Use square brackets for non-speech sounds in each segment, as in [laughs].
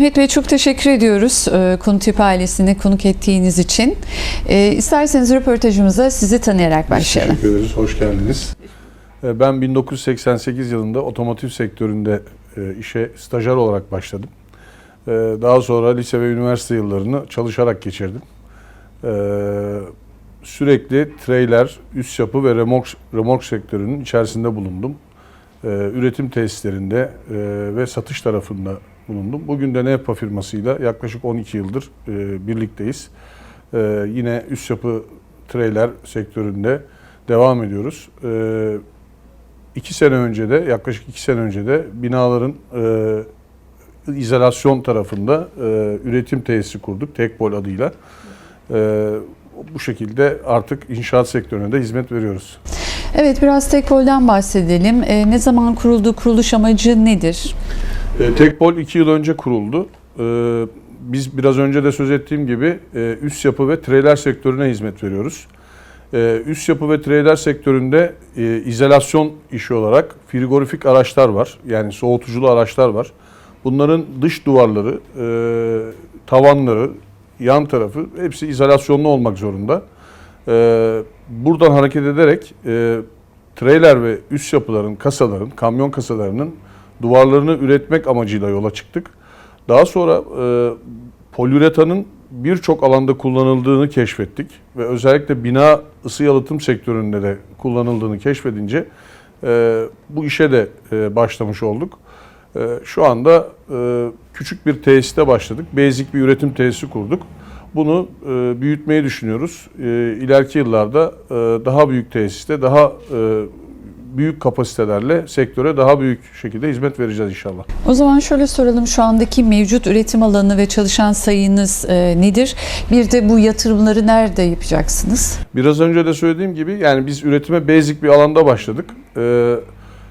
Mehmet Bey çok teşekkür ediyoruz e, Konutip ailesini konuk ettiğiniz için. E, İsterseniz röportajımıza sizi tanıyarak başlayalım. Teşekkür ederiz, hoş geldiniz. Ee, Ben 1988 yılında otomotiv sektöründe e, işe stajyer olarak başladım. Daha sonra lise ve üniversite yıllarını çalışarak geçirdim. Sürekli trailer, üst yapı ve remork, remork sektörünün içerisinde bulundum. Üretim tesislerinde e, ve satış tarafında bulundum. Bugün de NEPA firmasıyla yaklaşık 12 yıldır e, birlikteyiz. Ee, Yine üst yapı trailer sektöründe devam ediyoruz. Ee, iki sene önce de yaklaşık iki sene önce de binaların e, izolasyon tarafında e, üretim tesisi kurduk Tekpol adıyla. E, bu şekilde artık inşaat sektörüne de hizmet veriyoruz. Evet biraz Tekpol'den bahsedelim. E, ne zaman kuruldu, kuruluş amacı nedir? E, Tekpol iki yıl önce kuruldu. E, biz biraz önce de söz ettiğim gibi e, üst yapı ve trailer sektörüne hizmet veriyoruz. E, üst yapı ve trailer sektöründe e, izolasyon işi olarak frigorifik araçlar var. Yani soğutuculu araçlar var. Bunların dış duvarları, e, tavanları, yan tarafı hepsi izolasyonlu olmak zorunda. E, buradan hareket ederek e, trailer ve üst yapıların, kasaların, kamyon kasalarının duvarlarını üretmek amacıyla yola çıktık. Daha sonra e, poliüretanın birçok alanda kullanıldığını keşfettik ve özellikle bina ısı yalıtım sektöründe de kullanıldığını keşfedince e, bu işe de e, başlamış olduk. E, şu anda e, küçük bir tesiste başladık. Basic bir üretim tesisi kurduk. Bunu e, büyütmeyi düşünüyoruz. E, ileriki yıllarda e, daha büyük tesiste, daha e, büyük kapasitelerle sektöre daha büyük şekilde hizmet vereceğiz inşallah. O zaman şöyle soralım şu andaki mevcut üretim alanı ve çalışan sayınız e, nedir? Bir de bu yatırımları nerede yapacaksınız? Biraz önce de söylediğim gibi yani biz üretime basic bir alanda başladık. Ee,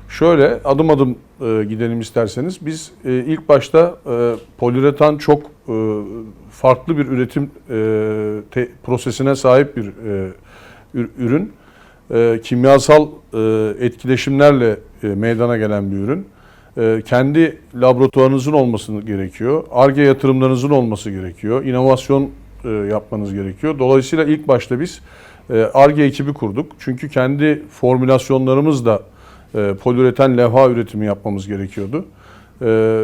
şöyle adım adım e, gidelim isterseniz. Biz e, ilk başta e, poliüretan çok e, farklı bir üretim e, te- prosesine sahip bir e, ür- ürün. E, kimyasal e, etkileşimlerle e, meydana gelen bir ürün. E, kendi laboratuvarınızın olması gerekiyor. ARGE yatırımlarınızın olması gerekiyor. İnovasyon e, yapmanız gerekiyor. Dolayısıyla ilk başta biz e, ARGE ekibi kurduk. Çünkü kendi formülasyonlarımızla e, poliüreten levha üretimi yapmamız gerekiyordu. E,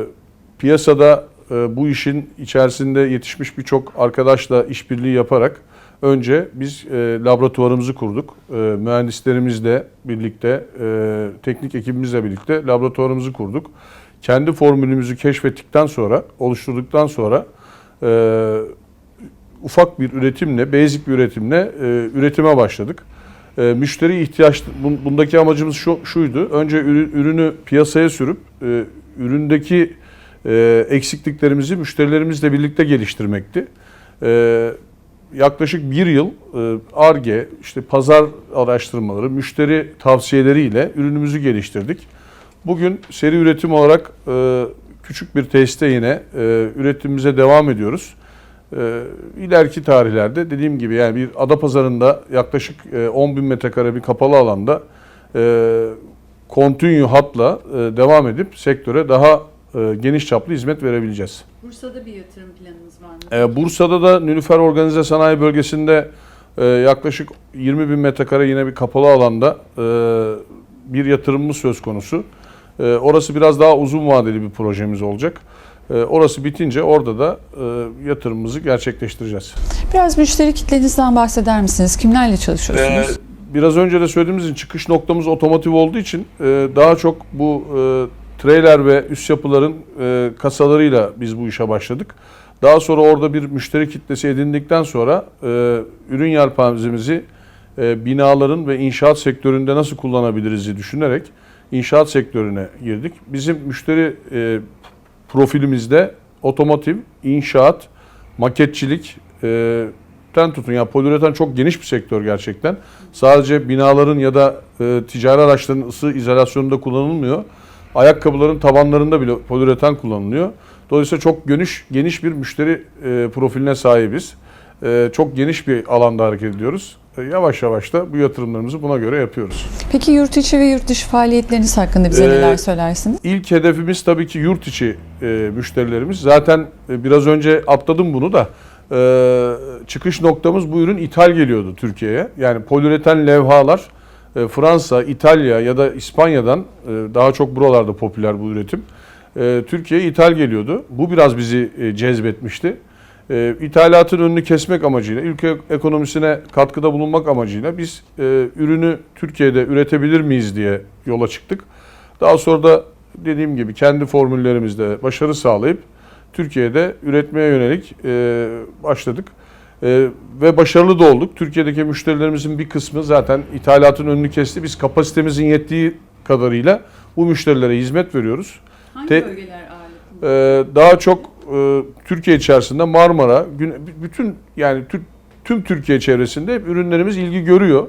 piyasada e, bu işin içerisinde yetişmiş birçok arkadaşla işbirliği yaparak önce biz e, laboratuvarımızı kurduk. E, mühendislerimizle birlikte, e, teknik ekibimizle birlikte laboratuvarımızı kurduk. Kendi formülümüzü keşfettikten sonra, oluşturduktan sonra e, ufak bir üretimle, basic bir üretimle e, üretime başladık. E, müşteri ihtiyaç, bun- bundaki amacımız şu, şuydu. Önce ürü- ürünü piyasaya sürüp e, üründeki e, eksikliklerimizi müşterilerimizle birlikte geliştirmekti. E, yaklaşık bir yıl e, ARGE, işte pazar araştırmaları, müşteri tavsiyeleriyle ürünümüzü geliştirdik. Bugün seri üretim olarak e, küçük bir tesiste yine e, üretimimize devam ediyoruz. İleriki tarihlerde dediğim gibi yani bir ada pazarında yaklaşık e, 10 bin metrekare bir kapalı alanda continue hatla devam edip sektöre daha geniş çaplı hizmet verebileceğiz. Bursa'da bir yatırım planınız var mı? E, Bursa'da da Nülüfer Organize Sanayi Bölgesi'nde e, yaklaşık 20 bin metrekare yine bir kapalı alanda e, bir yatırımımız söz konusu. E, orası biraz daha uzun vadeli bir projemiz olacak. E, orası bitince orada da e, yatırımımızı gerçekleştireceğiz. Biraz müşteri kitlenizden bahseder misiniz? Kimlerle çalışıyorsunuz? Ee, biraz önce de söylediğimiz için çıkış noktamız otomotiv olduğu için e, daha çok bu e, trailer ve üst yapıların e, kasalarıyla biz bu işe başladık. Daha sonra orada bir müşteri kitlesi edindikten sonra e, ürün yelpazemizi e, binaların ve inşaat sektöründe nasıl kullanabiliriz düşünerek inşaat sektörüne girdik. Bizim müşteri e, profilimizde otomotiv, inşaat, maketçilik, e, ten tutun. Yani poliüretan çok geniş bir sektör gerçekten. Sadece binaların ya da e, ticari araçların ısı izolasyonunda kullanılmıyor. Ayakkabıların tabanlarında bile poliüretan kullanılıyor. Dolayısıyla çok geniş geniş bir müşteri e, profiline sahibiz. e, çok geniş bir alanda hareket ediyoruz. E, yavaş yavaş da bu yatırımlarımızı buna göre yapıyoruz. Peki yurt içi ve yurt dışı faaliyetleriniz hakkında bize Ee, neler söylersiniz? İlk hedefimiz tabii ki yurt içi e, müşterilerimiz. Zaten e, biraz önce atladım bunu da. E, çıkış noktamız bu ürün ithal geliyordu Türkiye'ye. Yani poliüreten levhalar e, Fransa, İtalya ya da İspanya'dan e, daha çok buralarda popüler bu üretim. E, Türkiye'ye ithal geliyordu. Bu biraz bizi e, cezbetmişti. E, ithalatın önünü kesmek amacıyla, ülke ekonomisine katkıda bulunmak amacıyla biz e, ürünü Türkiye'de üretebilir miyiz diye yola çıktık. Daha sonra da dediğim gibi kendi formüllerimizde başarı sağlayıp Türkiye'de üretmeye yönelik e, başladık. E, ve başarılı da olduk. Türkiye'deki müşterilerimizin bir kısmı zaten ithalatın önünü kesti. Biz kapasitemizin yettiği kadarıyla bu müşterilere hizmet veriyoruz. Hangi te- bölgeler ağırlıklı? Ee, daha çok e, Türkiye içerisinde Marmara, Güne- bütün yani tü- tüm Türkiye çevresinde hep ürünlerimiz ilgi görüyor.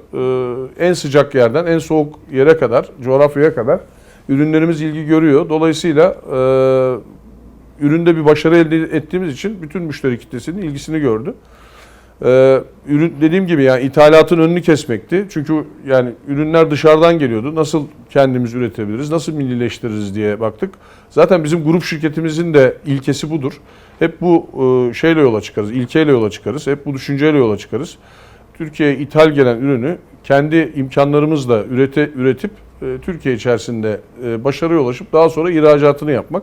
Ee, en sıcak yerden en soğuk yere kadar, coğrafyaya kadar ürünlerimiz ilgi görüyor. Dolayısıyla e, üründe bir başarı elde ettiğimiz için bütün müşteri kitlesinin ilgisini gördü. Ee, ürün dediğim gibi yani ithalatın önünü kesmekti. Çünkü yani ürünler dışarıdan geliyordu. Nasıl kendimiz üretebiliriz, nasıl millileştiririz diye baktık. Zaten bizim grup şirketimizin de ilkesi budur. Hep bu e, şeyle yola çıkarız, ilkeyle yola çıkarız. Hep bu düşünceyle yola çıkarız. Türkiye'ye ithal gelen ürünü kendi imkanlarımızla ürete, üretip e, Türkiye içerisinde e, başarıya ulaşıp daha sonra ihracatını yapmak.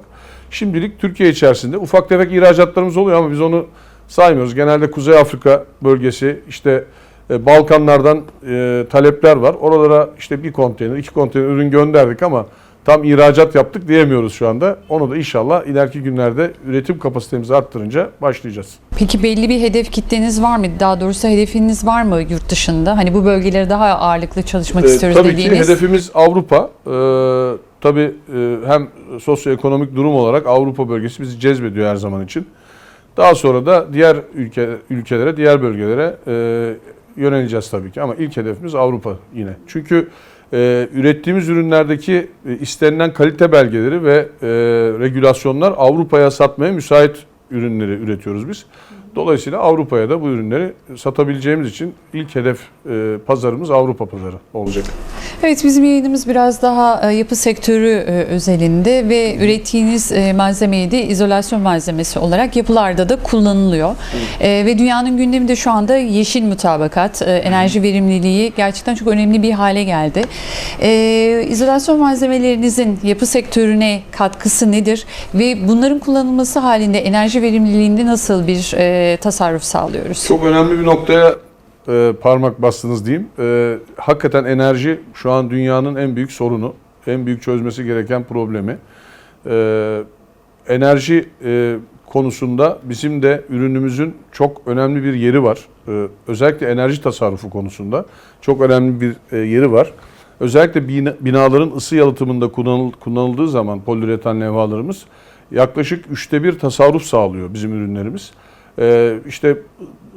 Şimdilik Türkiye içerisinde ufak tefek ihracatlarımız oluyor ama biz onu saymıyoruz. Genelde Kuzey Afrika bölgesi işte e, Balkanlardan e, talepler var. Oralara işte bir konteyner, iki konteyner ürün gönderdik ama tam ihracat yaptık diyemiyoruz şu anda. Onu da inşallah ileriki günlerde üretim kapasitemizi arttırınca başlayacağız. Peki belli bir hedef kitleniz var mı? Daha doğrusu hedefiniz var mı yurt dışında? Hani bu bölgelere daha ağırlıklı çalışmak Ee, istiyoruz tabii dediğiniz. ki hedefimiz Avrupa. Ee, tabii e, hem sosyoekonomik durum olarak Avrupa bölgesi bizi cezbediyor her zaman için. Daha sonra da diğer ülke ülkelere, diğer bölgelere e, yöneleceğiz tabii ki. Ama ilk hedefimiz Avrupa yine. Çünkü e, ürettiğimiz ürünlerdeki e, istenilen kalite belgeleri ve e, regülasyonlar Avrupa'ya satmaya müsait ürünleri üretiyoruz biz. Dolayısıyla Avrupa'ya da bu ürünleri satabileceğimiz için ilk hedef e, pazarımız Avrupa pazarı olacak. Evet bizim yayınımız biraz daha e, yapı sektörü e, özelinde ve ürettiğiniz e, malzemeyi de izolasyon malzemesi olarak yapılarda da kullanılıyor. Ve dünyanın gündeminde şu anda yeşil mutabakat, enerji verimliliği gerçekten çok önemli bir hale geldi. İzolasyon malzemelerinizin yapı sektörüne katkısı nedir ve bunların kullanılması halinde enerji verimliliğinde nasıl bir tasarruf sağlıyoruz? Çok önemli bir noktaya e, parmak bastınız diyeyim. E, hakikaten enerji şu an dünyanın en büyük sorunu, en büyük çözmesi gereken problemi. E, enerji e, konusunda bizim de ürünümüzün çok önemli bir yeri var. E, özellikle enerji tasarrufu konusunda çok önemli bir e, yeri var. Özellikle bina- binaların ısı yalıtımında kullanıl- kullanıldığı zaman poliüretan levhalarımız yaklaşık üçte bir tasarruf sağlıyor bizim ürünlerimiz. Ee, işte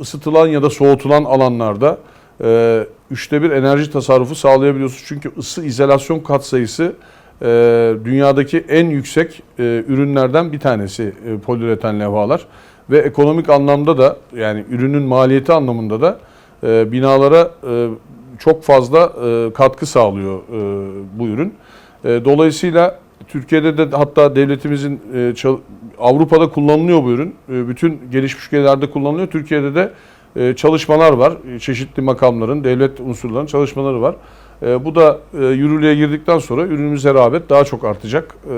ısıtılan ya da soğutulan alanlarda e, üçte bir enerji tasarrufu sağlayabiliyorsunuz. Çünkü ısı izolasyon katsayısı e, dünyadaki en yüksek e, ürünlerden bir tanesi poliüreten levhalar. Ve ekonomik anlamda da yani ürünün maliyeti anlamında da binalara çok fazla katkı sağlıyor bu ürün. Dolayısıyla Türkiye'de de hatta devletimizin Avrupa'da kullanılıyor bu ürün. E, bütün gelişmiş ülkelerde kullanılıyor. Türkiye'de de e, çalışmalar var. E, Çeşitli makamların, devlet unsurlarının çalışmaları var. E, Bu da e, yürürlüğe girdikten sonra ürünümüze rağbet daha çok artacak. E,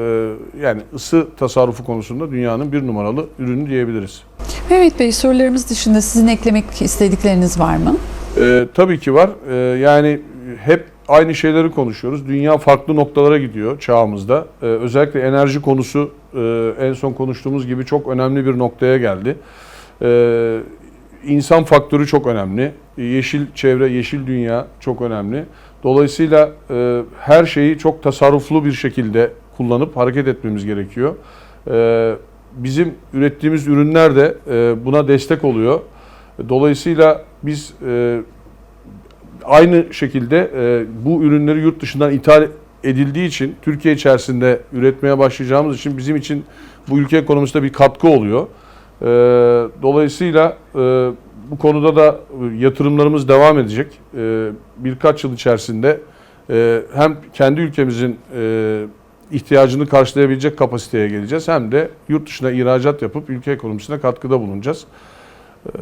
Yani ısı tasarrufu konusunda dünyanın bir numaralı ürünü diyebiliriz. Mehmet Bey sorularımız dışında sizin eklemek istedikleriniz var mı? Ee, tabii ki var. Ee, yani hep aynı şeyleri konuşuyoruz. Dünya farklı noktalara gidiyor çağımızda. Ee, özellikle enerji konusu e, en son konuştuğumuz gibi çok önemli bir noktaya geldi. Ee, insan faktörü çok önemli. Yeşil çevre, yeşil dünya çok önemli. Dolayısıyla e, her şeyi çok tasarruflu bir şekilde kullanıp hareket etmemiz gerekiyor. Ee, bizim ürettiğimiz ürünler de e, buna destek oluyor. Dolayısıyla biz e, aynı şekilde e, bu ürünleri yurt dışından ithal edildiği için Türkiye içerisinde üretmeye başlayacağımız için bizim için bu ülke ekonomisinde bir katkı oluyor. E, dolayısıyla e, bu konuda da e, yatırımlarımız devam edecek. E, birkaç yıl içerisinde e, hem kendi ülkemizin e, ihtiyacını karşılayabilecek kapasiteye geleceğiz hem de yurt dışına ihracat yapıp ülke ekonomisine katkıda bulunacağız. E,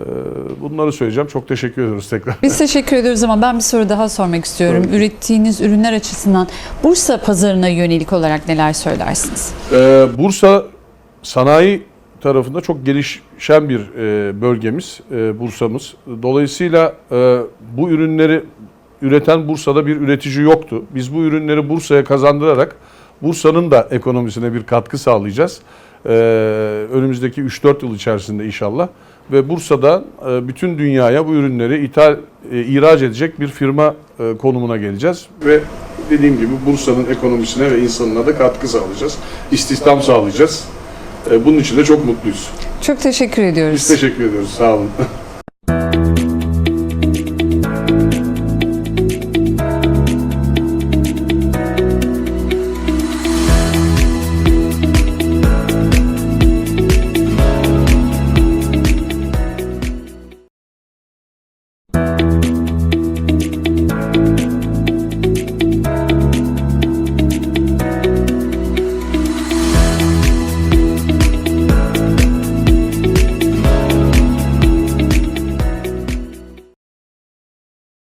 bunları söyleyeceğim. Çok teşekkür ediyoruz tekrar. Biz teşekkür ediyoruz ama ben bir soru daha sormak istiyorum. Tabii. Ürettiğiniz ürünler açısından Bursa pazarına yönelik olarak neler söylersiniz? Ee, Bursa sanayi tarafında çok gelişen bir e, bölgemiz, e, Bursa'mız. Dolayısıyla e, bu ürünleri üreten Bursa'da bir üretici yoktu. Biz bu ürünleri Bursa'ya kazandırarak Bursa'nın da ekonomisine bir katkı sağlayacağız. Ee, önümüzdeki 3-4 yıl içerisinde inşallah. Ve Bursa'da e, bütün dünyaya bu ürünleri ithal, e, ihraç edecek bir firma e, konumuna geleceğiz. Ve dediğim gibi Bursa'nın ekonomisine ve insanına da katkı sağlayacağız. İstihdam sağlayacağız. E, bunun için de çok mutluyuz. Çok teşekkür ediyoruz. Biz teşekkür ediyoruz. Sağ olun. [laughs]